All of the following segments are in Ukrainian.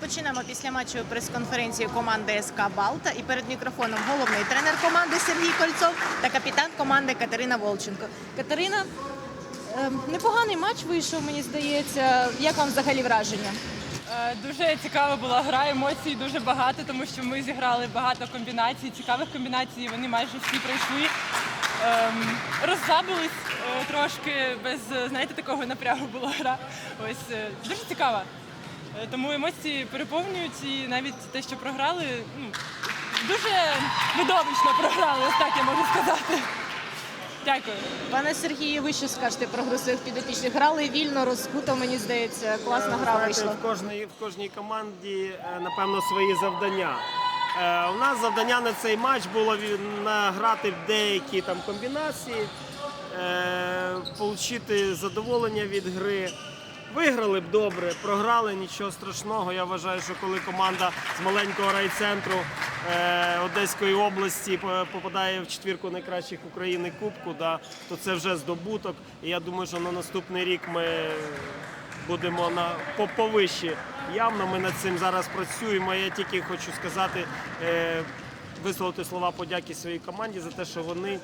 Розпочинаємо після матчу прес-конференцію команди СК Балта. І перед мікрофоном головний тренер команди Сергій Кольцов та капітан команди Катерина Волченко. Катерина, ем, непоганий матч вийшов, мені здається. Як вам взагалі враження? Е, Дуже цікава була гра, емоцій дуже багато, тому що ми зіграли багато комбінацій, цікавих комбінацій. Вони майже всі пройшли. Ем, розслабились е, трошки без знаєте такого напрягу була гра. Ось е, дуже цікава. Е, Тому емоції переповнюють і навіть те, що програли, ну дуже видовищно програли, ось так я можу сказати. Дякую. Пане Сергію, ви що скажете про гру своїх підопічних? Грали вільно, розкуто, мені здається, класна Ви гра вийшла. В кожній, в кожній команді, е, напевно, свої завдання. Е, У нас завдання на цей матч було награти в деякі там комбінації, е, отримати задоволення від гри. Виграли б добре, програли нічого страшного. Я вважаю, що коли команда з маленького райцентру е, Одеської області попадає в четвірку найкращих України Кубку, да, то це вже здобуток. І я думаю, що на наступний рік ми будемо на по- повищі. Явно ми над цим зараз працюємо. Я тільки хочу сказати, е, висловити слова подяки своїй команді за те, що вони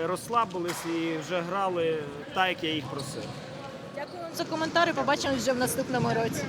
е, розслабились і вже грали так, як я їх просив. Дякую вам за коментарі. Побачимось вже в наступному році.